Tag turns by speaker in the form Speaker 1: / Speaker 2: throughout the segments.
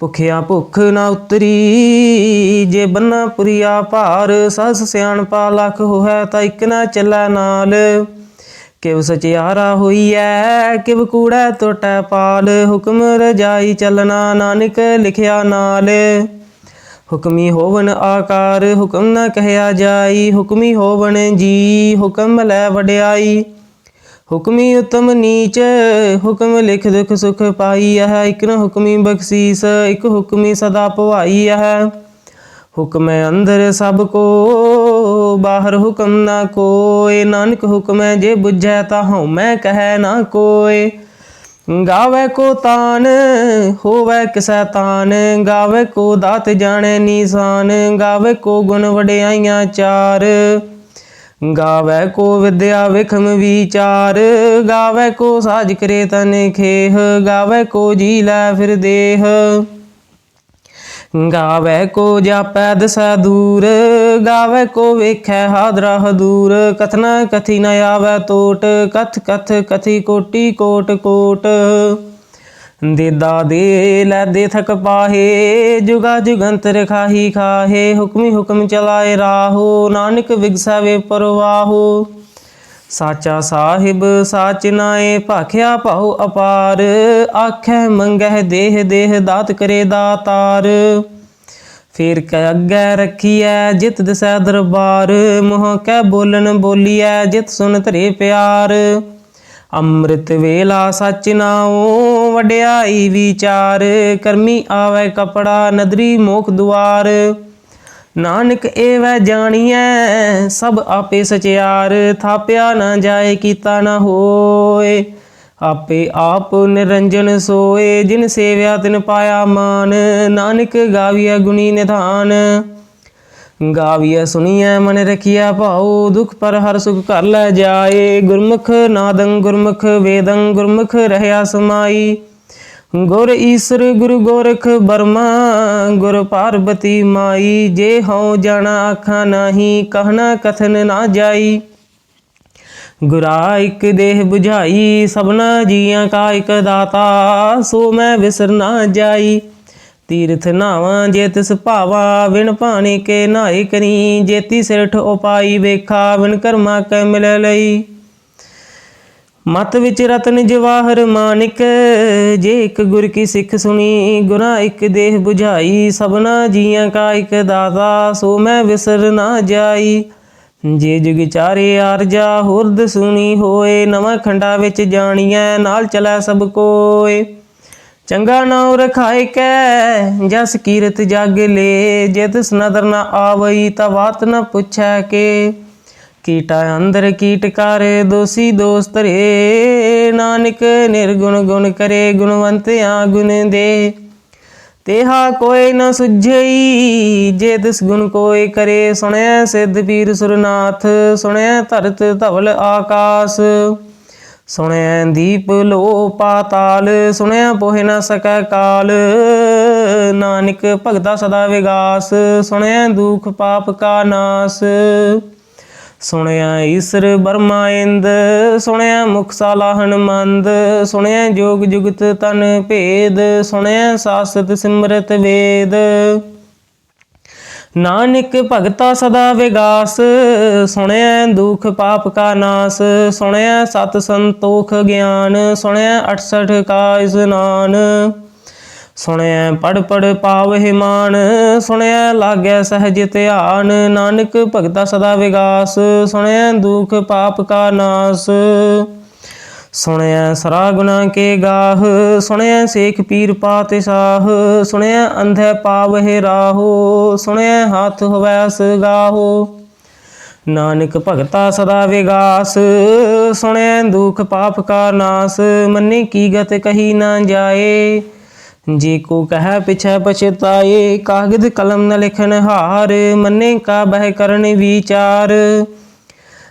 Speaker 1: ਭੁਖਿਆ ਭੁੱਖ ਨਾ ਉਤਰੀ, ਜੇ ਬੰਨਾ ਪੁਰੀਆ ਭਾਰ, ਸਸ ਸਿਆਣਪਾ ਲੱਖ ਹੋਇ ਤਾਂ ਇੱਕ ਨਾ ਚੱਲੈ ਨਾਲ। ਕਿਵ ਸਚਿਆਰਾ ਹੋਈਐ, ਕਿਵ ਕੂੜੈ ਟੋਟੈ ਪਾਲ, ਹੁਕਮ ਰਜਾਈ ਚੱਲਣਾ ਨਾਨਕ ਲਿਖਿਆ ਨਾਲ। ਹੁਕਮੀ ਹੋਵਨ ਆਕਾਰ, ਹੁਕਮ ਨਾ ਕਹਿਆ ਜਾਈ, ਹੁਕਮੀ ਹੋਵਨ ਜੀ, ਹੁਕਮ ਲੈ ਵਡਿਆਈ। ਹੁਕਮੀ ਉਤਮ ਨੀਚ, ਹੁਕਮ ਲਿਖ ਦੁਖ ਸੁਖ ਪਾਈ ਹੈ ਇਕ ਨ ਹੁਕਮੀ ਬਖਸ਼ੀਸ, ਇਕ ਹੁਕਮੀ ਸਦਾ ਭਵਾਈ ਹੈ ਹੁਕਮ ਅੰਦਰ ਸਭ ਕੋ, ਬਾਹਰ ਹੁਕਮ ਨਾ ਕੋਏ, ਨਾਨਕ ਹੁਕਮ ਜੇ ਬੁਝੈ ਤਾ ਹਉਮੈ ਕਹੈ ਨਾ ਕੋਏ। ਗਾਵੇ ਕੋ ਤਾਨ, ਹੋਵੇ ਕਿਸੈ ਤਾਨ, ਗਾਵੇ ਕੋ ਦਾਤ ਜਾਣੈ ਨੀਸਾਨ, ਗਾਵੇ ਕੋ ਗੁਣ ਵਡਿਆਈਆਂ ਚਾਰ। ਗਾਵੇ ਕੋ ਵਿਦਿਆ ਵਿਖਮ ਵਿਚਾਰ, ਗਾਵੇ ਕੋ ਸਾਜ ਕਰੇ ਤਨ ਖੇਹ, ਗਾਵੇ ਕੋ ਜੀ ਲੈ ਫਿਰ ਦੇਹ। ਗਾਵੇ ਕੋ ਜਾਪੈ ਦਸੈ ਦੂਰ, ਗਾਵੇ ਕੋ ਵੇਖੈ ਹਾਦਰਾ ਹਦੂਰ। ਕਥਨਾ ਕਥੀ ਨ ਆਵੈ ਤੋਟ, ਕਥ ਕਥ ਕਥੀ ਕੋਟੀ ਕੋਟ ਕੋਟ। ਦੇਦਾ ਦੇ ਲੈ ਦੇ ਥਕ ਪਾਹੇ, ਜੁਗਾ ਜੁਗੰਤਰ ਖਾਹੀ ਖਾਹੇ, ਹੁਕਮੀ ਹੁਕਮ ਚਲਾਏ ਰਾਹੋ, ਨਾਨਕ ਵਿਗਸਾਵੇ ਪਰਵਾਹੋ। ਸਾਚਾ ਸਾਹਿਬ, ਸਾਚ ਨਾਏ, ਭਾਖਿਆ ਭਾਉ ਅਪਾਰ, ਆਖੈ ਮੰਗਹਿ ਦੇਹ ਦੇਹ ਦਾਤ ਕਰੇ ਦਾਤਾਰ। ਫੇਰ ਕੈ ਅੱਗੇ ਰੱਖੀਐ ਜਿਤ ਦਸੈ ਦਰਬਾਰ, ਮੋਹ ਕੈ ਬੋਲਣ ਬੋਲੀਐ ਜਿਤ ਸੁਨ ਧਰੇ ਪਿਆਰ। ਅੰਮ੍ਰਿਤ ਵੇਲਾ ਸਚ ਨਾਉ, ਵਡਿਆਈ ਵਿਚਾਰ, ਕਰਮੀ ਆਵੇ ਕਪੜਾ, ਨਦਰੀ ਮੋਖ ਦੁਆਰ। ਨਾਨਕ ਏਵੈ ਜਾਣੀਐ, ਸਭ ਆਪੇ ਸਚਿਆਰ, ਥਾਪਿਆ ਨਾ ਜਾਏ, ਕੀਤਾ ਨਾ ਹੋਏ। ਆਪੇ ਆਪ ਨਿਰੰਜਨ ਸੋਏ, ਜਿਨ ਸੇਵਿਆ ਤਿਨ ਪਾਇਆ ਮਾਨ। ਨਾਨਕ ਗਾਵੀਐ ਗੁਣੀ ਨਿਧਾਨ। ਗਾਵੀਐ ਸੁਣੀਐ ਮਨ ਰਖੀਐ ਭਾਉ, ਦੁਖ ਪਰ ਹਰ ਸੁਖ ਕਰ ਲੈ ਜਾਏ। ਗੁਰਮੁਖ ਨਾਦੰ ਗੁਰਮੁਖ, ਵੇਦੰ ਗੁਰਮੁਖ ਰਹਿਆ ਸਮਾਈ। ਗੁਰ ਈਸਰ ਗੁਰੂ ਗੋਰਖ ਬਰਮਾ ਗੁਰ ਪਾਰਬਤੀ ਮਾਈ। ਜੇ ਹਉ ਜਾਣਾ ਆਖਾਂ ਨਾਹੀ, ਕਹਿਣਾ ਕਥਨ ਨਾ ਜਾਈ। ਗੁਰਾ ਇਕ ਦੇਹ 부ਝਾਈ ਸਭਨਾ ਜੀਆਂ ਕਾ ਇਕ ਦਾਤਾ, ਸੋ ਮੈਂ ਵਿਸਰ ਨਾ ਜਾਈ। ਤੀਰਥ ਨਾਵਾਂ ਜੇ ਤਿਸ ਭਾਵਾ ਵਿਣ ਪਾਣੀ ਕੇ ਨਾਏ ਕਰੀ। ਜੇਤੀ ਸਿਰਠ ਉਪਾਈ ਵੇਖਾ ਵਿਣ ਕਰਮਾ ਕੈ ਮਿਲ ਲਈ। ਮਤ ਵਿੱਚ ਰਤਨ ਜਵਾਹਰ ਮਾਨਿਕ, ਜੇ ਇੱਕ ਗੁਰ ਕੀ ਸਿੱਖ ਸੁਣੀ ਗੁਨਾ ਇੱਕ ਦੇਹ 부ਝਾਈ ਸਭਨਾ ਜੀਆਂ ਕਾ ਇੱਕ ਦਾਤਾ, ਸੋ ਮੈਂ ਵਿਸਰ ਨਾ ਜਾਈ। ਜੇ ਜੁਗ ਚਾਰੇ ਆਰਜਾ, ਹੁਰਦ ਸੁਣੀ ਹੋਏ, ਨਵਾਂ ਖੰਡਾ ਵਿੱਚ ਜਾਣੀਐ, ਨਾਲ ਚਲੈ ਸਭ ਕੋਏ। ਚੰਗਾ ਨਾਉ ਰਖਾਇ ਕੈ, ਜਸ ਕੀਰਤ ਜਗ ਲੇ। ਜੇ ਤਿਸ ਨਦਰ ਨਾ ਆਵਈ, ਤਾ ਬਾਤ ਨ ਪੁੱਛੈ ਕੇ। ਕੀਟਾ ਅੰਦਰ ਕੀਟ ਕਰ, ਦੋਸੀ ਦੋਸਤ ਰੇ। ਨਾਨਕ ਨਿਰਗੁਣ ਗੁਣ ਕਰੇ, ਗੁਣਵੰਤਿਆ ਗੁਣ ਦੇ। ਤੇਹਾ ਕੋਈ ਨ ਸੁਝਈ, ਜੇ ਤਿਸ ਗੁਣ ਕੋਈ ਕਰੇ। ਸੁਣਿਆ ਸਿੱਧ ਪੀਰ ਸੁਰਨਾਥ ਸੁਣਿਆ ਧਰਤ ਧਵਲ ਆਕਾਸ। ਸੁਣਿਆ ਦੀਪ ਲੋ ਪਾਤਾਲ, ਸੁਣਿਆ ਪੋਹਿ ਨ ਸਕੈ ਕਾਲ। ਨਾਨਕ ਭਗਤਾ ਸਦਾ ਵਿਗਾਸ, ਸੁਣਿਆ ਦੁਖ ਪਾਪ ਕਾ ਨਾਸ। ਸੁਣਿਆ ਈਸਰ ਬਰਮਾ ਇੰਦ, ਸੁਣਿਆ ਮੁਖ ਸਾਲਾ ਹਨਮੰਦ, ਸੁਣਿਆ ਜੋਗ ਜੁਗਤ ਤਨ ਭੇਦ, ਸੁਣਿਆ ਸਾਸਤ ਸਿਮਰਤ ਵੇਦ। ਨਾਨਕ ਭਗਤਾ ਸਦਾ ਵਿਗਾਸ ਸੁਣਿਆ ਦੁਖ ਪਾਪ ਕਾ ਨਾਸ ਸੁਣਿਆ ਸਤ ਸੰਤੋਖ ਗਿਆਨ ਸੁਣਿਆ 68 ਕਾ ਇਸਨਾਨ ਸੁਣਿਆ ਪੜ ਪੜ ਪਾਵਹਿ ਮਾਨ ਸੁਣਿਆ ਲਾਗੈ ਸਹਜ ਧਿਆਨ, ਨਾਨਕ ਭਗਤਾ ਸਦਾ ਵਿਗਾਸ ਸੁਣਿਆ ਦੁਖ ਪਾਪ ਕਾ ਨਾਸ। ਸੁਣਿਆ ਸਰਾ ਗੁਨਾ ਕੇ ਗਾਹ, ਸੁਣਿਆ ਸੇਖ ਪੀਰ ਪਾਤਿ ਸਾਹ, ਸੁਣਿਆ ਅੰਧੇ ਪਾਵਹਿ ਰਾਹੋ, ਸੁਣਿਆ ਹੱਥ ਹੋਵੈ ਸਗਾਹੋ ਨਾਨਕ ਭਗਤਾ ਸਦਾ ਵਿਗਾਸ, ਸੁਣਿਆ ਦੁਖ ਪਾਪ ਕਾ ਨਾਸ, ਮੰਨੇ ਕੀ ਗਤ ਕਹੀ ਨਾ ਜਾਏ। ਜੀ ਕੋ ਕਹੈ ਪਿਛੈ ਪਛਤਾਏ, ਕਾਗਦ ਕਲਮ ਨ ਲਿਖਨ ਹਾਰ, ਮੰਨੇ ਕਾ ਬਹਿ ਕਰਨ ਵਿਚਾਰ।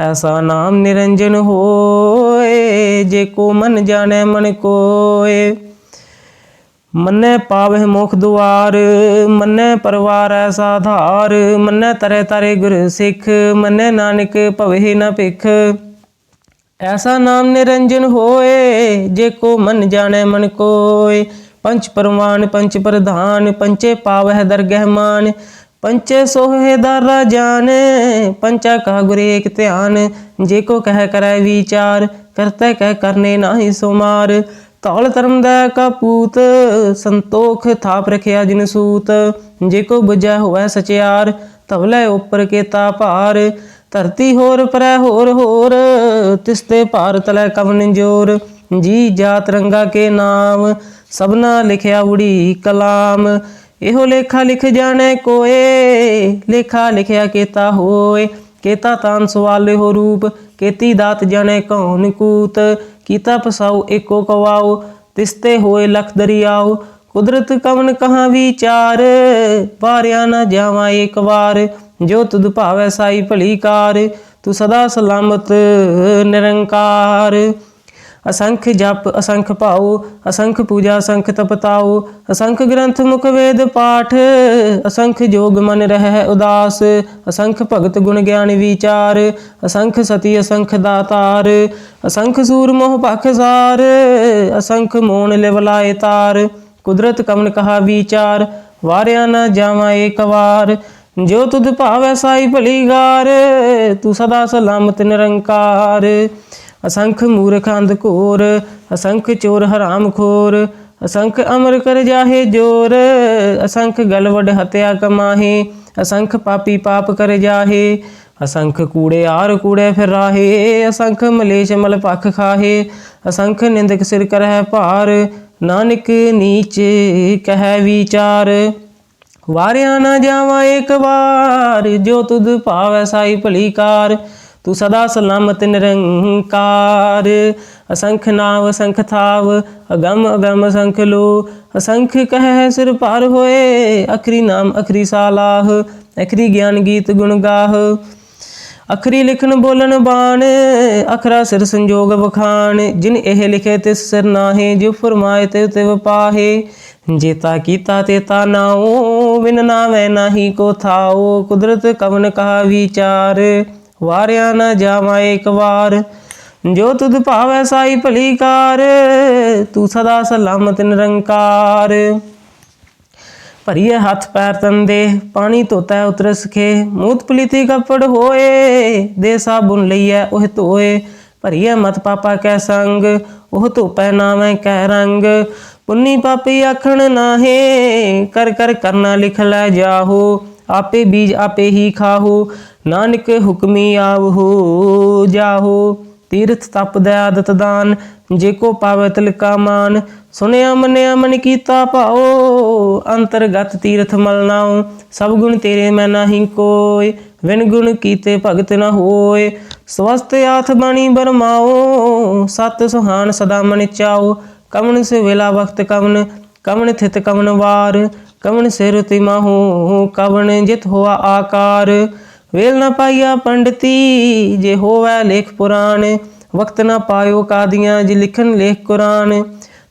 Speaker 1: ਐਸਾ ਨਾਮ ਨਿਰੰਜਨ ਹੋਏ, ਜੇ ਕੋ ਮਨ ਜਾਣੈ ਮਨ ਕੋਏ। ਮੰਨੈ ਪਾਵਹਿ ਮੁਖ ਦੁਆਰ, ਮੰਨੈ ਪਰਵਾਰ ਐਸਾ ਧਾਰ, ਮੰਨੈ ਤਰੇ ਤਰੇ ਗੁਰ ਸਿੱਖ, ਮੰਨੈ ਨਾਨਕ ਭਵਹਿ ਨ ਭਿਖ। ਐਸਾ ਨਾਮ ਨਿਰੰਜਨ ਹੋਏ, ਜੇ ਕੋ ਮਨ ਜਾਣੈ ਮਨ ਕੋਏ। ਪੰਚ ਪਰਵਾਨ, ਪੰਚ ਪ੍ਰਧਾਨ, ਪੰਚੇ ਪਾਵਹਿ ਦਰਗਹਿ ਮਾਨ ਪੰਚੇ ਸੋਹੇ ਦਾਰਾ ਜਾਨ ਪੰਚਾ ਕਾ ਗੁਰ ਏਕ ਧਿਆਨ। ਜੇ ਕੋ ਕਹਿ ਕਰੈ ਵਿਚਾਰ ਕਰਤੈ ਕਹਿ ਕਰਨੇ ਨਾਹੀ ਸੁਮਾਰ। ਤੌਲ ਧਰਮ ਦਾ ਕਪੂਤ ਸੰਤੋਖ ਥਾਪ ਰਖਿਆ ਜਿਨ ਸੂਤ। ਜੇ ਕੋ ਬੁਝੈ ਹੋਵੈ ਸਚਿਆਰ ਤਵਲੇ ਉੱਪਰ ਕੇਤਾ ਭਾਰ। ਧਰਤੀ ਹੋਰ ਪਰੈ ਹੋਰ ਹੋਰ ਤਿਸਤੇ ਭਾਰ ਤਲੈ ਕਵਨ ਜੋਰ ਜੀ ਜਾਤ ਰੰਗਾ ਕੇ ਨਾਮ, ਸਭਨਾ ਲਿਖਿਆ ਉੜੀ ਕਲਾਮ। ਇਹੋ ਲੇਖਾ ਲਿਖ ਜਾਣੈ ਕੋਏ, ਲੇਖਾ ਲਿਖਿਆ ਕੇਤਾ ਹੋਏ, ਕੇਤਾ ਤਾਨ ਸਵਾਲੇ ਹੋ ਰੂਪ, ਕੇਤੀ ਦਾਤ ਜਾਣੈ ਕੌਣ ਕੂਤ, ਕੀਤਾ ਪਸਾਉ ਏਕੋ ਕਵਾਉ, ਤਿਸਤੇ ਹੋਏ ਲਖ ਦਰਿਆਉ, ਕੁਦਰਤ ਕਵਨ ਕਹਾਂ ਵਿਚਾਰ ਪਾਰਿਆ ਨਾ ਜਾਵਾਂ ਏਕ ਵਾਰ, ਜੋ ਤੁਧ ਭਾਵੈ ਸਾਈ ਭਲੀ ਕਾਰ, ਤੂੰ ਸਦਾ ਸਲਾਮਤ ਨਿਰੰਕਾਰ। ਅਸੰਖ ਜਪ, ਅਸੰਖ ਭਾਉ, ਅਸੰਖ ਪੂਜਾ, ਅਸੰਖ ਤਪਤਾਉ, ਅਸੰਖ ਗ੍ਰੰਥ ਮੁਖ ਵੇਦ ਪਾਠ, ਅਸੰਖ ਜੋਗ ਮਨ ਰਹਿ ਉਦਾਸ, ਅਸੰਖ ਭਗਤ ਗੁਣ ਗਿਆਨ ਵਿਚਾਰ, ਅਸੰਖ ਸਤੀ, ਅਸੰਖ ਦਾਤਾਰ, ਅਸੰਖ ਸੂਰ ਮੋਹ ਭਖਸਾਰ ਅਸੰਖ ਮੋਣ ਲਿਵਲਾਏ ਤਾਰ, ਕੁਦਰਤ ਕਮਨ ਕਹਾ ਵਿਚਾਰ, ਵਾਰਿਆ ਨਾ ਜਾਵਾਂ ਏਕ ਵਾਰ, ਜੋ ਤੁਧ ਭਾਵੈ ਸਾਈ ਭਲੀਗਾਰ ਤੂੰ ਸਦਾ ਸਲਾਮਤ ਨਿਰੰਕਾਰ। ਅਸੰਖ ਮੂਰਖ ਅੰਧ ਘੋਰ, ਅਸੰਖ ਚੋਰ ਹਰਾਮ ਖੋਰ, ਅਸੰਖ ਅਮਰ ਕਰ ਜਾਹੇ ਜੋਰ, ਅਸੰਖ ਗਲਵਡ ਹਤਿਆ ਕਮਾਹੇ, ਅਸੰਖ ਪਾਪੀ ਪਾਪ ਕਰ ਜਾਹੇ, ਅਸੰਖ ਕੂੜੇ ਆਰ ਕੂੜੇ ਫਿਰ ਰਾਹੇ, ਅਸੰਖ ਮਲੇਸ਼ ਮਲ ਪਖ ਖਾਹੇ, ਅਸੰਖ ਨਿੰਦਕ ਸਿਰ ਕਰਹਿ ਭਾਰ, ਨਾਨਕ ਨੀਚ ਕਹਿ ਵਿਚਾਰ। ਵਾਰਿਆ ਨਾ ਜਾਵਾਂ ਏਕ ਵਾਰ, ਜੋ ਤੁਧ ਭਾਵੈ ਸਾਈ ਭਲੀ ਕਾਰ ਤੂੰ ਸਦਾ ਸਲਾਮਤ ਨਿਰੰਕਾਰ। ਅਸੰਖ ਨਾਮ ਅਸੰਖ ਥਾਵ, ਅਗੰਮ ਅਗੰਮ ਅਸੰਖ ਲੋ। ਅਸੰਖ ਕਹਿ ਸਿਰ ਪਾਰ ਹੋਏ, ਅਖਰੀ ਨਾਮ, ਅਖਰੀ ਸਾਲਾਹ। ਅਖਰੀ ਗਿਆਨ ਗੀਤ ਗੁਣ ਗਾਹ। ਅਖਰੀ ਲਿਖਣ ਬੋਲਣ ਬਾਣ, ਅਖਰਾ ਸਿਰ ਸੰਜੋਗ ਵਖਾਣ। ਜਿਨ ਇਹ ਲਿਖੇ ਤਿਸ ਸਿਰ ਨਾਹੀ, ਜਿਉ ਫਰਮਾਏ ਤੇ ਤੇ ਵਪਾਹੇ ਜੇਤਾ ਕੀਤਾ ਤੇ ਤਾ ਨਾਉ, ਬਿਨ ਨਾਵੇਂ ਨਾਹੀ ਕੋ ਥਾਉ। ਕੁਦਰਤ ਕਵਨ ਕਹਾ ਵਿਚਾਰ। ਵਾਰਿਆ ਨਾ ਜਾਵਾਂ ਏਕ ਵਾਰ। ਜੋ ਤੁਧ ਭਾਵੈ ਸਾਈ ਭਲੀ ਕਾਰ, ਤੂੰ ਸਦਾ ਸਲਾਮਤ ਨਿਰੰਕਾਰ। ਭਰੀਏ ਹੱਥ ਪੈਰ ਤੰਦੇ, ਪਾਣੀ ਧੋਤਾ ਉਤਰ ਸਖੇ ਮੂਤ ਪਲੀਤੀ ਕੱਪੜ ਹੋਏ, ਦੇ ਸਾਬੁਨ ਲਈਐ ਉਹ ਧੋਏ। ਭਰੀਏ ਮਤ ਪਾਪਾ ਕੈ ਸੰਗ, ਉਹ ਧੋਪੈ ਨਾਵੇਂ ਕੈ ਰੰਗ। ਪੁੰਨੀ ਪਾਪੀ ਆਖਣ ਨਾਹੇ, ਕਰ ਕਰ ਕਰਨਾ ਲਿਖ ਲੈ ਜਾਹੋ। ਆਪੇ ਬੀਜ ਆਪੇ ਹੀ ਖਾਹੋ, ਨਾਨਕ ਹੁਕਮੀ ਆਵਹੋ, ਜਾਹੋ। ਤੀਰਥ ਤਪ ਦੇ ਆਦਤ ਦਾਨ, ਜੇ ਕੋ ਪਾਵੈ ਤਿਲਕਾ ਮਾਨ। ਸੁਨਿਆ ਮੰਨਿਆ ਮਨ ਕੀਤਾ ਭਾਓ ਅੰਤਰਗਤ ਤੀਰਥ ਮਲਨਾਉ ਸਭ ਗੁਣ ਤੇਰੇ ਮੈਂ ਨਹੀਂ ਕੋਇ ਵਿਨ ਗੁਣ ਕੀਤੇ ਭਗਤ ਨ ਹੋਏ ਸਵਸਤ ਆਥ ਬਾਣੀ ਬਰਮਾਓ ਸਤ ਸੁਹਾਨ ਸਦਾ ਮਨ ਚਾਓ ਕਵਨ ਸੇ ਵੇਲਾ ਵਕਤ ਕਵਨ ਕਵਨ ਥਿਤ ਕਵਨ ਵਾਰ। ਕਵਨ ਸਿਰ ਤਿਮਾਹੂ ਕਵਨ ਜਿਤ ਹੋਆ ਆਕਾਰ। ਵੇਲ ਨ ਪਾਈਆ ਪੰਡਤੀ, ਜੇ ਹੋਵੈ ਲੇਖ ਪੁਰਾਣ, ਵਕਤ ਨਾ ਪਾਇਓ ਕਾਦੀਆਂ, ਜੇ ਲਿਖਨ ਲੇਖ ਕੁਰਾਨ।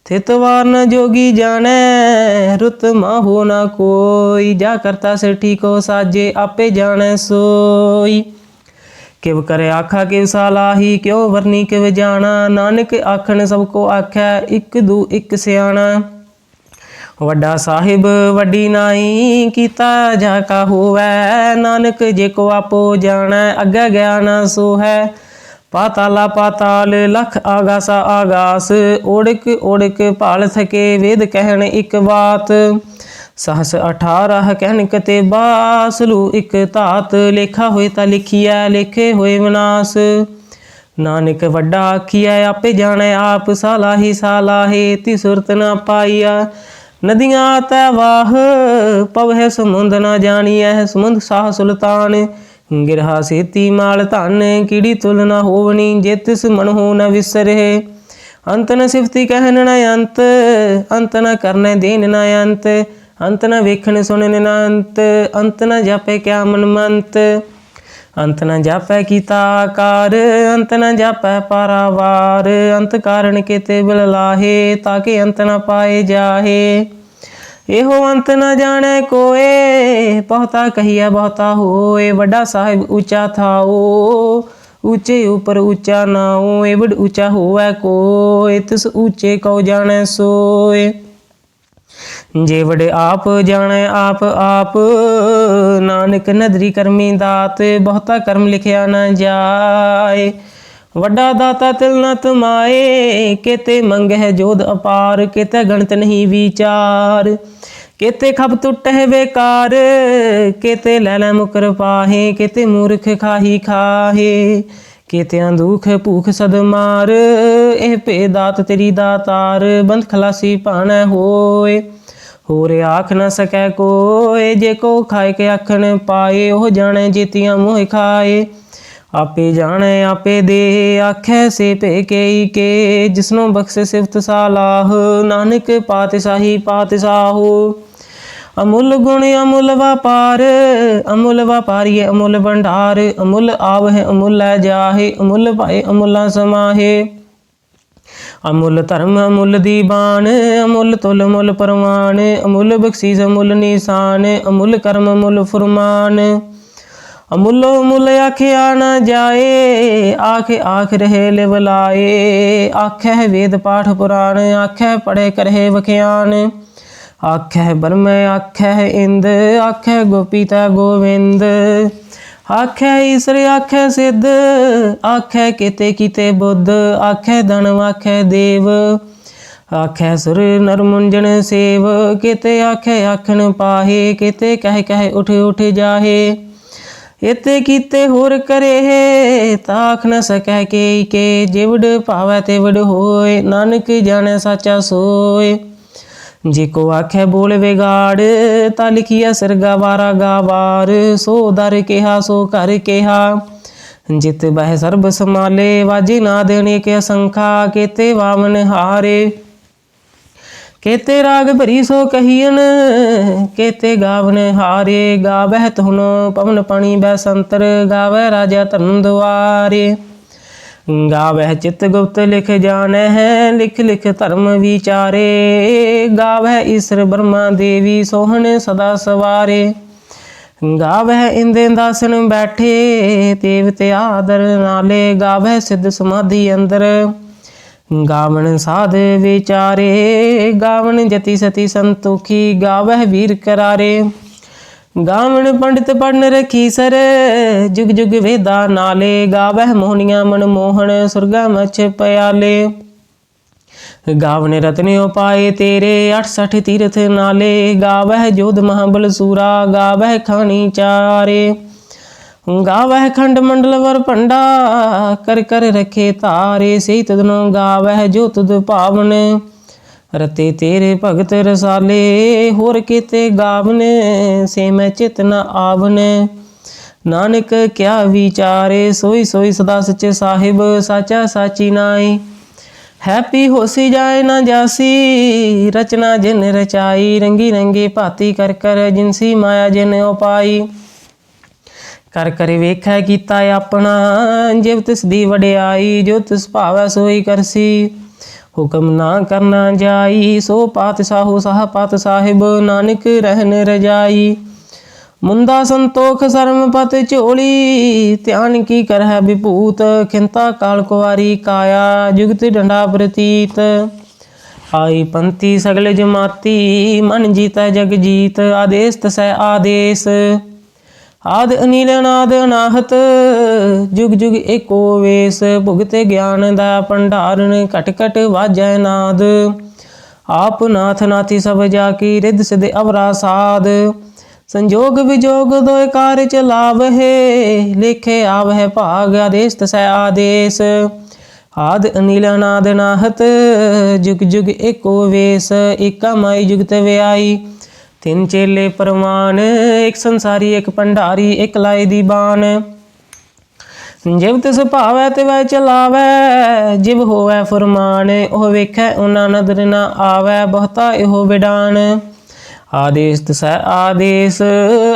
Speaker 1: ਥਿਤ ਵਾਰ ਨ ਜੋਗੀ ਜਾਣੈ, ਰੁਤ ਮਾਹੋ ਨਾ ਕੋਈ। ਜਾ ਕਰਤਾ ਸੇ ਠੀਕੋ ਸਾਜੇ, ਆਪੇ ਜਾਣੈ ਸੋਈ। ਕਿਵ ਕਰੇ ਆਖਾ, ਕਿਵ ਸਾਲਾਹੀ ਕਿਉ ਵਰਨੀ, ਕਿਵ ਜਾਣਾ। ਨਾਨਕ ਆਖਣ ਸਭ ਕੋ ਆਖੈ, ਇੱਕ ਦੂ ਇਕ ਸਿਆਣਾ। ਵੱਡਾ ਸਾਹਿਬ ਵੱਡੀ ਨਾਈ ਕੀਤਾ ਜਾ ਕਾ ਹੋਵੈ, ਨਾਨਕ ਜੇ ਕੋ ਆਪੋ ਜਾਣੈ, ਅੱਗੇ ਗਿਆਨ ਸੋ ਹੈ ਪਾਤਾਲਾ ਪਾਤਾਲ ਲਖ ਆਗਾਸਾ ਆਗਾਸ, ਓੜਕ ਓੜਕ ਭਾਲ ਥਕੇ ਵੇਦ ਕਹਿਣ ਇੱਕ ਬਾਤ। ਸਹਸ 18 ਕਹਿਣ ਕਤੇ ਬਾਸਲੂ ਇੱਕ ਧਾਤ ਲੇਖਾ ਹੋਏ ਤਾਂ ਲਿਖੀਐ, ਲੇਖੇ ਹੋਏ ਵਿਨਾਸ਼ ਨਾਨਕ ਵੱਡਾ ਆਖੀਐ, ਆਪੇ ਜਾਣੈ ਆਪ, ਸਾਲਾਹੀ ਸਾਲਾਹੇ ਤੀ ਸੁਰਤ ਨਾ ਪਾਈਆ ਨਦੀਆਂ ਤੈ ਵਾਹ ਪਵਹਿ ਸਮੁੰਦ ਨਾ ਜਾਣੀਐ ਸਮੁੰਦ ਸਾਹ ਸੁਲਤਾਨ। ਗਿਰਹਾ ਸੇਤੀ ਮਾਲ ਧਨ, ਕੀੜੀ ਤੁਲ ਨਾ ਹੋਵਣੀ, ਜੇ ਤਿਸ ਮਨ ਹੋ ਨਾ ਵਿਸਰੇ। ਅੰਤ ਨ ਸਿਫਤੀ ਕਹਿਣ ਨਾ ਅੰਤ ਅੰਤ ਨ ਕਰਨੇ ਦੇਨ ਨ ਅੰਤ ਅੰਤ ਨ ਵੇਖਣ ਸੁਣਨ ਨ ਅੰਤ ਅੰਤ ਨ ਜਾਪੇ ਕਿਆ ਮਨ ਮੰਤ ਅੰਤ ਨ ਜਾਪੈ ਕੀਤਾ ਆਕਾਰ, ਅੰਤ ਨ ਜਾਪੈ ਪਾਰਾਵਾਰ। ਅੰਤ ਕਾਰਨ ਕੀਤੇ ਬਿਲ ਲਾਹੇ, ਤਾਂ ਕਿ ਅੰਤ ਨ ਪਾਏ ਜਾਹੇ। ਇਹੋ ਅੰਤ ਨ ਜਾਣੈ ਕੋਏ, ਬਹੁਤਾ ਕਹੀਆ ਬਹੁਤਾ ਹੋਏ। ਵੱਡਾ ਸਾਹਿਬ ਉੱਚਾ ਥਾਓ, ਉੱਚੇ ਉਪਰ ਉੱਚਾ ਨਾਉ। ਏ ਵੱਡ ਉੱਚਾ ਹੋਵੇ ਕੋਇ ਤਿਸ ਉੱਚੇ ਕਉ ਜਾਣੈ ਸੋਏ। ਜੇ ਵਡੇ ਆਪ ਜਾਣੈ ਆਪ ਆਪ ਨਾਨਕ ਨਦਰੀ ਕਰਮੀ ਦਾਤ, ਬਹੁਤਾ ਕਰਮ ਲਿਖਿਆ ਨਾ ਜਾਏ। ਵੱਡਾ ਦਾਤਾ ਤਿਲ ਨ ਤਮਾਏ, ਕਿਤੇ ਮੰਗਹਿ ਜੋਧ ਅਪਾਰ, ਕਿਤੇ ਗਣਤ ਨਹੀਂ ਵਿਚਾਰ। ਕਿਤੇ ਖਬ ਟੁੱਟਹਿ ਬੇਕਾਰ, ਕਿਤੇ ਲੈ ਲੈ ਮੁਕਰ ਪਾਹੇ, ਕਿਤੇ ਮੂਰਖ ਖਾਹੀ ਖਾਹੇ। ਕਿਤਿਆਂ ਦੁਖ ਭੂਖ ਸਦ ਮਾਰ, ਇਹ ਭੇ ਦਾਤ ਤੇਰੀ ਦਾਤਾਰ, ਬੰਦ ਖਲਾਸੀ ਪਾਣਾ ਹੋਏ। ਹੋਰ ਆਖ ਨਾ ਸਕੈ ਕੋਏ, ਜੇ ਕੋ ਖਾਏ ਕੇ ਆਖਣ ਪਾਏ, ਉਹ ਜਾਣੈ ਜੀਤੀਆਂ ਮੋਹ ਖਾਏ। ਆਪੇ ਜਾਣੈ, ਆਪੇ ਦੇ, ਆਖੈ ਸੇ ਭੇ ਕੇਈ ਕੇ। ਜਿਸਨੂੰ ਬਖਸ਼ੇ ਸਿਫਤ ਸਾਲਾਹ, ਨਾਨਕ ਪਾਤਸ਼ਾਹੀ ਪਾਤਸ਼ਾਹੋ। ਅਮੁੱਲ ਗੁਣ ਅਮੁੱਲ ਵਪਾਰ, ਅਮੁੱਲ ਵਪਾਰੀ ਅਮੁੱਲ ਭੰਡਾਰ। ਅਮੁੱਲ ਆਵ ਹੈ ਅਮੁੱਲ ਲੈ ਜਾਹੇ, ਅਮੁੱਲ ਭਾਏ ਅਮੁੱਲਾ ਸਮਾਹੇ। ਅਮੁੱਲ ਧਰਮ ਅਮੁੱਲ ਦੀਬਾਨ ਅਮੁੱਲ ਤੁਲ ਮੁੱਲ ਪਰਵਾਨ ਅਮੁੱਲ ਬਖਸ਼ੀਸ ਅਮੁੱਲ ਨਿਸ਼ਾਨ, ਅਮੁੱਲ ਕਰਮ ਅਮੁੱਲ ਫਰਮਾਨ। ਅਮੁੱਲ ਮੁੱਲ ਆਖਿਆ ਨਾ ਜਾਏ, ਆਖ ਆਖ ਰਹੇ ਲਿਵਲਾਏ ਆਖੈ ਵੇਦ ਪਾਠ ਪੁਰਾਣ ਆਖੈ ਪੜੇ ਕਰਹਿ ਵਖਿਆਨ। ਆਖੈ ਬਰਮ ਆਖੈ ਇੰਦ ਆਖੈ ਗੋਪੀਤਾ ਗੋਵਿੰਦ। ਆਖੈ ਈਸਰ, ਆਖੈ ਸਿੱਧ, ਆਖੈ ਕਿਤੇ ਕਿਤੇ ਬੁੱਧ, ਆਖੈ ਧਨ ਆਖੈ ਦੇਵ, ਆਖੈ ਸੁਰ ਨਰਮੁੰਜਣ ਸੇਵ, ਕਿਤੇ ਆਖੈ ਆਖਣ ਪਾਹੇ, ਕਿਤੇ ਕਹਿ ਕਹਿ ਉਠ ਉਠ ਜਾਹੇ, ਇਤੇ ਕੀਤੇ ਹੋਰ ਕਰੇ ਤਾਖ ਨ ਸਕੈ ਕੇ ਕੇ ਜਿਵੜ ਭਾਵੈ ਤਿਵੜ ਹੋਏ, ਨਾਨਕ ਜਾਣੈ ਸਾਚਾ ਸੋਏ। ਜੇ ਕੋ ਆਖੈ ਬੋਲ ਵਿਗਾੜ, ਤਾ ਲਿਖੀਐ ਸਰਗਾ ਵਾਰਾ ਗਾਵਾਰ। ਸੋ ਦਰ ਕਿਹਾ, ਸੋ ਕਰ ਕਿਹਾ। ਜਿਤ ਬਹਿ ਸਰਬ ਸਮਾਲੇ ਵਾਜੀ ਨਾ ਦੇਣੇ ਕੇ ਅਸੰਖਾ ਕੇਤੇ ਵਾਮਨ ਹਾਰੇ। ਕੇਤੇ ਰਾਗ ਭਰੀ ਸੋ ਕਹੀਨ ਕੇਤੇ ਗਾਵਨ ਹਾਰੇ। ਗਾਵਹਿ ਤੁਹਨੋ ਪਵਨ ਪਾਣੀ ਬੈ ਸੰਤਰ ਗਾਵੈ ਰਾਜਾ ਧਨ ਦੁਆਰੇ। ਗਾਵਹਿ ਚਿਤ ਗੁਪਤ ਲਿਖ ਜਾਣੈ ਹੈ ਲਿਖ ਲਿਖ ਧਰਮ ਵਿਚਾਰੇ। ਗਾਵਹਿ ਈਸ਼ਰ ਬ੍ਰਹਮਾ ਦੇਵੀ ਸੋਹਣ ਸਦਾ ਸਵਾਰੇ। ਗਾਵਹਿ ਇੰਦੇ ਦਾਸਨ ਬੈਠੇ, ਤੇਵ ਤੇ ਆਦਰ ਨਾਲੇ। ਗਾਵਹਿ ਸਿੱਧ ਸਮਾਧੀ ਅੰਦਰ, ਗਾਵਣ ਸਾਧ ਵਿਚਾਰੇ। ਗਾਵਣ ਜਤੀ ਸਤੀ ਸੰਤੋਖੀ, ਗਾਵਹਿ ਵੀਰ ਕਰਾਰੇ। ਗਾਵਣ ਪੰਡਿਤ ਪੜਨ ਰਖੀ ਸਰ, ਜੁਗ ਜੁਗ ਵੇਦਾ ਨਾਲੇ ਗਾਵਹਿ ਮੋਹਨੀਆਂ ਮਨ ਮੋਹਣ, ਸੁਰਗਾ ਮਛ ਪਿਆਲੇ। ਗਾਵਨ ਰਤਨੇ ਉਪਾਏ ਤੇਰੇ 68 ਤੀਰਥ ਨਾਲੇ। ਗਾਵਹਿ ਜੋਧ ਮਹਾਬਲ ਸੂਰਾ, ਗਾਵਹਿ ਖਾਣੀ ਚਾਰੇ। ਗਾਵਹਿ ਖੰਡ ਮੰਡਲ ਵਰ ਭੰਡਾ, ਕਰ ਕਰ ਰਖੇ ਤਾਰੇ। ਸਹੀ ਤਦਨੋ ਗਾਵਹਿ ਜੋ ਤੁਧ ਭਾਵਨ ਰਤੇ ਤੇਰੇ ਭਗਤ ਰਸਾਲੇ, ਹੋਰ ਕਿਤੇ ਗਾਵਨ, ਸੇ ਮੈਂ ਚਿਤ ਨ ਆਵਨ। ਨਾਨਕ ਕਿਆ ਵਿਚਾਰੇ, ਸੋਈ ਸੋਈ ਸਦਾ ਸੱਚੇ ਸਾਹਿਬ, ਸਾਚਾ ਸਾਚੀ ਨਾਈ ਹੈਪੀ ਹੋਸੀ ਜਾਏ ਨਾ ਜਾਸੀ, ਰਚਨਾ ਜਿਨ ਰਚਾਈ, ਰੰਗੀ ਰੰਗੀ ਭਾਤੀ ਕਰ ਕਰ ਜਿਨਸੀ ਮਾਇਆ ਜਿਨ ਉਪਾਈ। ਕਰ ਕਰ ਵੇਖੈ ਕੀਤਾ ਆਪਣਾ, ਜਿਵ ਤਿਸ ਦੀ ਵਡਿਆਈ, ਜੋ ਤਿਸ ਭਾਵੈ ਸੋਈ ਕਰਸੀ। ਹੁਕਮ ਨਾ ਕਰਨਾ ਜਾਈ, ਸੋ ਪਾਤਸ਼ਾਹੋ ਸਾਹ ਪਾਤ ਸਾਹਿਬ, ਨਾਨਕ ਰਹਿਨ ਰਜਾਈ। ਮੁੰਦਾ ਸੰਤੋਖ ਸਰਮ ਪਤ ਝੋਲੀ, ਧਿਆਨ ਕੀ ਕਰਹਿ ਵਿਭੂਤ, ਖਿੰਤਾ ਕਾਲ ਕੁਵਾਰੀ ਕਾਇਆ, ਜੁਗਤ ਡੰਡਾ ਪ੍ਰਤੀਤ। ਆਈ ਪੰਤੀ ਸਗਲ ਜਮਾਤੀ, ਮਨ ਜੀਤਾ ਜਗ ਜੀਤ, ਆਦੇਸ ਤਸੈ ਆਦੇਸ। ਆਦ ਅਨੀਲ ਅਨਾਦ ਅਨਾਹਤ, ਜੁਗ ਜੁਗ ਏਕੋ ਵੇਸ, ਭੁਗਤ ਗਿਆਨ ਦਾ ਭੰਡਾਰਨ, ਘਟ ਘਟ ਵਾਜੈ ਨਾਦ। ਆਪ ਨਾਥ ਨਾਥੀ ਸਭ ਜਾ ਕੀ ਰਿੱਧ ਸਿਧ ਅਵਰਾ ਸਾਧ ਸੰਜੋਗ ਵਿਜੋਗ ਦੋਇ ਕਾਰ ਚਲਾਵਹਿ ਲਿਖੇ ਆਵਹਿ ਭਾਗ ਆਦੇਸ ਤਸੈ ਆਦੇਸ। ਆਦ ਅਨੀਲ ਅਨਾਦ ਨਾਹਤ ਜੁਗ ਜੁਗ ਏਕੋ ਵੇਸ, ਏਕਾ ਮਾਈ ਜੁਗਤ ਵਿਆਈ। ਤਿੰਨ ਚੇਲੇ ਪਰਮਾਨ ਇੱਕ ਸੰਸਾਰੀ, ਇੱਕ ਭੰਡਾਰੀ, ਇੱਕ ਲਾਏ ਦੀ ਬਾਣ। ਜਿਵ ਤਿਸ ਭਾਵੈ ਤੇ ਵੈ ਚਲਾਵੈ, ਜਿਵ ਹੋਵੈ ਫਰਮਾਨ, ਉਹ ਵੇਖੈ ਉਹਨਾਂ ਨਦਰ ਨਾ ਆਵੈ, ਬਹੁਤਾ ਇਹੋ ਵਿਡਾਨ। ਆਦੇਸ ਤਸੈ ਆਦੇਸ,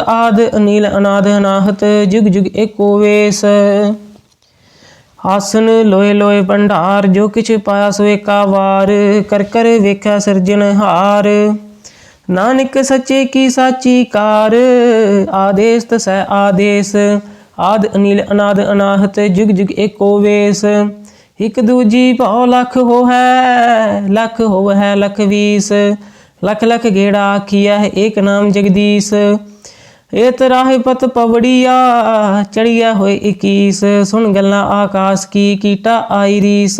Speaker 1: ਆਦ ਅਨੀਲ ਅਨਾਦ ਅਨਾਹਤ, ਜੁਗ ਜੁਗ ਏਕੋ ਵੇਸ। ਆਸਨ ਲੋਏ ਲੋਏ ਭੰਡਾਰ, ਜੋ ਕਿਛ ਪਾਇਆ ਸੋ ਏਕਾ ਵਾਰ, ਕਰ ਕਰ ਸਿਰਜਣ ਹਾਰ ਨਾਨਕ ਸੱਚੇ ਕੀ ਸਾਚੀ ਕਾਰ, ਆਦੇਸ ਤਸੈ ਆਦੇਸ, ਆਦ ਅਨੀਲ ਅਨਾਦ ਅਨਾਹਤ, ਜੁਗ ਜੁਗ ਏਕੋ ਵੇਸ। ਇਕ ਦੂਜੀ ਭਉ ਲਖ ਹੋਹੈ, ਲਖ ਹੋਵੈ ਲਖ ਵੀਸ। ਲਖ ਲਖ ਗੇੜਾ ਆਖੀਐ, ਏਕ ਨਾਮ ਜਗਦੀਸ਼। ਏ ਤਰਾਹਿ ਪਤ ਪਵੜੀਆ ਚੜੀਆ ਹੋਏ 21 ਸੁਣ ਗੱਲਾਂ ਆਕਾਸ਼ ਕੀ, ਕੀਟਾ ਆਈ ਰੀਸ।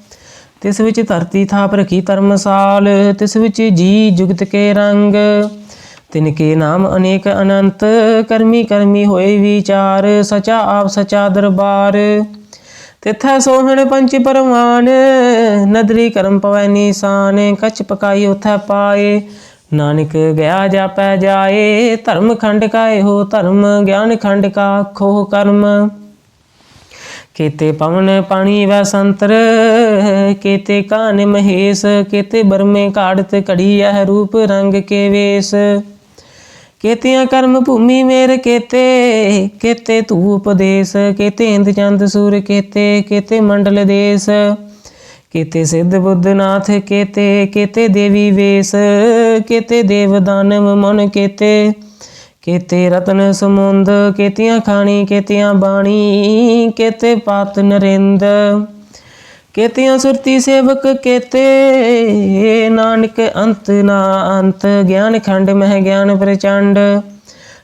Speaker 1: ਤਿਸ ਵਿੱਚ ਧਰਤੀ ਥਾਪ ਰਖੀ ਧਰਮਸਾਲ, ਤਿਸ ਵਿੱਚ ਜੀ ਜੁਗਤ ਕੇ ਰੰਗ। ਤਿਨ ਕੇ ਨਾਮ ਅਨੇਕ ਅਨੰਤ, ਕਰਮੀ ਕਰਮੀ ਹੋਏ ਵਿਚਾਰ, ਸਚਾ ਆਪ ਸਚਾ ਦਰਬਾਰ। ਤਿਥੈ ਸੋਹਣ ਪੰਚ ਪਰਮਾਨ ਨਦਰੀ ਕਰਮ ਪਵੈ ਨੀਸਾਨ, ਕਛ ਪਕਾਈ ਉਥੈ ਪਾਏ। ਨਾਨਕ ਗਿਆ ਜਾਪੈ ਜਾਏ, ਧਰਮ ਖੰਡ ਕਾ ਇਹੋ ਧਰਮ, ਗਿਆਨ ਖੰਡ ਕਾ ਖੋ ਕਰਮ। ਕੇਤੇ ਪਵਨ ਪਾਣੀ ਵੈ ਸੰਤਰ, ਕੇਤੇ ਕਾਨ ਮਹੇਸ਼, ਕੇਤੇ ਬਰਮੇ ਕਾੜਤ ਕੜੀ ਇਹ ਰੂਪ ਰੰਗ ਕੇ ਵੇਸ। ਕੇਤਿਆਂ ਕਰਮ ਭੂਮੀ ਮੇਰ ਕੇਤੇ ਕੇਤੇ ਤੂ ਉਪਦੇਸ਼, ਕੇਤੇ ਇੰਦ ਚੰਦ ਸੂਰ ਕੇਤੇ ਕੇਤੇ ਮੰਡਲ ਦੇਸ। ਕੇਤੇ ਸਿੱਧ ਬੁੱਧਨਾਥ ਕੇਤੇ ਕੇਤੇ ਦੇਵੀ ਵੇਸ, ਕੇਤੇ ਦੇਵ ਦਾਨਵ ਮਨ ਕੇਤੇ। ਕੇਤੇ ਰਤਨ ਸਮੁੰਦ, ਕੇਤੀਆਂ ਖਾਣੀ, ਕੇਤੀਆਂ ਬਾਣੀ, ਕੇਤੇ ਪਾਤ ਨਰਿੰਦ, ਕੇਤੀਆਂ ਸੁਰਤੀ ਸੇਵਕ, ਕੇਤੇ ਨਾਨਕ ਅੰਤ ਨਾ ਅੰਤ, ਗਿਆਨ ਖੰਡ ਮਹਿ ਗਿਆਨ ਪ੍ਰਚੰਡ,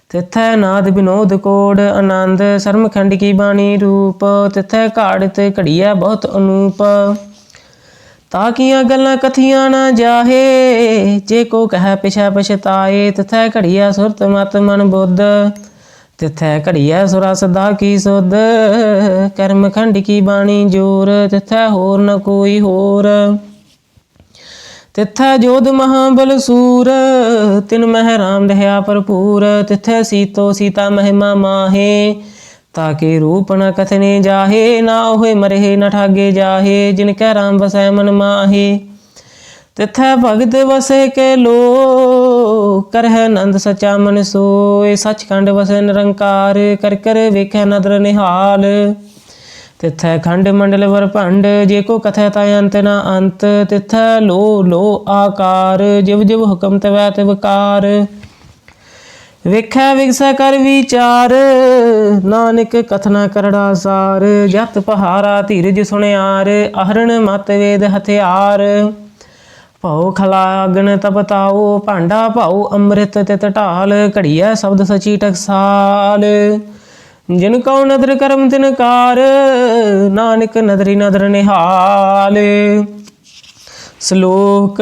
Speaker 1: ਤਿਥੈ ਨਾਦ ਬਿਨੋਦ ਕੋੜ ਆਨੰਦ ਸ਼ਰਮ ਖੰਡ ਕੀ ਬਾਣੀ ਰੂਪ, ਤਿਥੈ ਘਾੜਤ ਘੜੀਆ ਬਹੁਤ ਅਨੂਪ। ਤਾਂ ਕੀਆਂ ਗੱਲਾਂ ਕਥੀਆਂ ਨਾ ਜਾਹੇ? ਜੇ ਕੋ ਕਹੈ ਪਿਛੈ ਪਛਤਾਏ, ਤਥੈ ਘੜੀਐ ਸੁਰਤ ਮਤ ਮਨ ਬੁੱਧ। ਤਿਥੈ ਘੜੀਐ ਸੁਰਾ ਸਦਾ ਕੀ ਸੁਧ? ਕਰਮ ਖੰਡ ਕੀ ਬਾਣੀ ਜੋਰ? ਤਿਥੈ ਹੋਰ ਨ ਕੋਈ ਹੋਰ? ਤਿਥੈ ਜੋਧ ਮਹਾਬਲ ਸੂਰ, ਤਿਨ ਮਹਿ ਰਾਮ ਰਹਾ ਭਰਪੂਰ। ਤਿਥੈ ਸੀਤੋ ਸੀਤਾ ਮਹਿਮਾ ਮਾਹੇ। ਤਾਕੇ ਰੂਪ ਨ ਕਥਨੇ ਜਾਹੇ, ਨਾ ਹੋਏ ਮਰਹਿ ਨ ਠਾਗੇ ਜਾਹੇ, ਜਿਨ ਕੈ ਰਾਮ ਵਸੈ ਮਨ ਮਾਹੇ। ਤਿਥੈ ਭਗਤ ਵਸੇ ਕੇ ਲੋ ਕਰਹਿ ਨੰਦ ਸਚਾ ਮਨ ਸੋਏ। ਸਚਖੰਡ ਵਸੈ ਨਿਰੰਕਾਰ, ਕਰ ਕਰ ਵੇਖੈ ਨਦਰ ਨਿਹਾਲ। ਤਿਥੈ ਖੰਡ ਮੰਡਲ ਵਰ ਭੰਡ, ਜੇ ਕੋ ਕਥੈ ਤਾ ਅੰਤ ਨਾ ਅੰਤ। ਤਿਥੈ ਲੋ ਲੋ ਆਕਾਰ, ਜਿਵ ਜਿਵ ਹੁਕਮ ਤਵੈ ਤਿਵਕਾਰ ਵੇਖੈ ਵਿਗਸੈ ਕਰ ਵਿਚਾਰ, ਨਾਨਕ ਕਥਨਾ ਕਰੜਾ ਸਾਰ, ਜਤ ਪਹਾਰਾ ਧੀਰਜ ਸੁਣਿਆਰ, ਅਹਰਣ ਮਤ ਵੇਦ ਹਥਿਆਰ। ਭਉ ਖਲਾ ਤਪਤਾਓ ਭਾਂਡਾ ਭਾਉ ਅੰਮ੍ਰਿਤ ਤਿਤ ਢਾਲ, ਘੜੀਐ ਸ਼ਬਦ ਸਚੀ ਟਕਸਾਲ। ਜਿਨ ਕਉ ਨਦਰ ਕਰਮ ਤਿਨ ਕਾਰ, ਨਾਨਕ ਨਦਰੀ ਨਦਰ ਨਿਹਾਲ। ਸ਼ਲੋਕ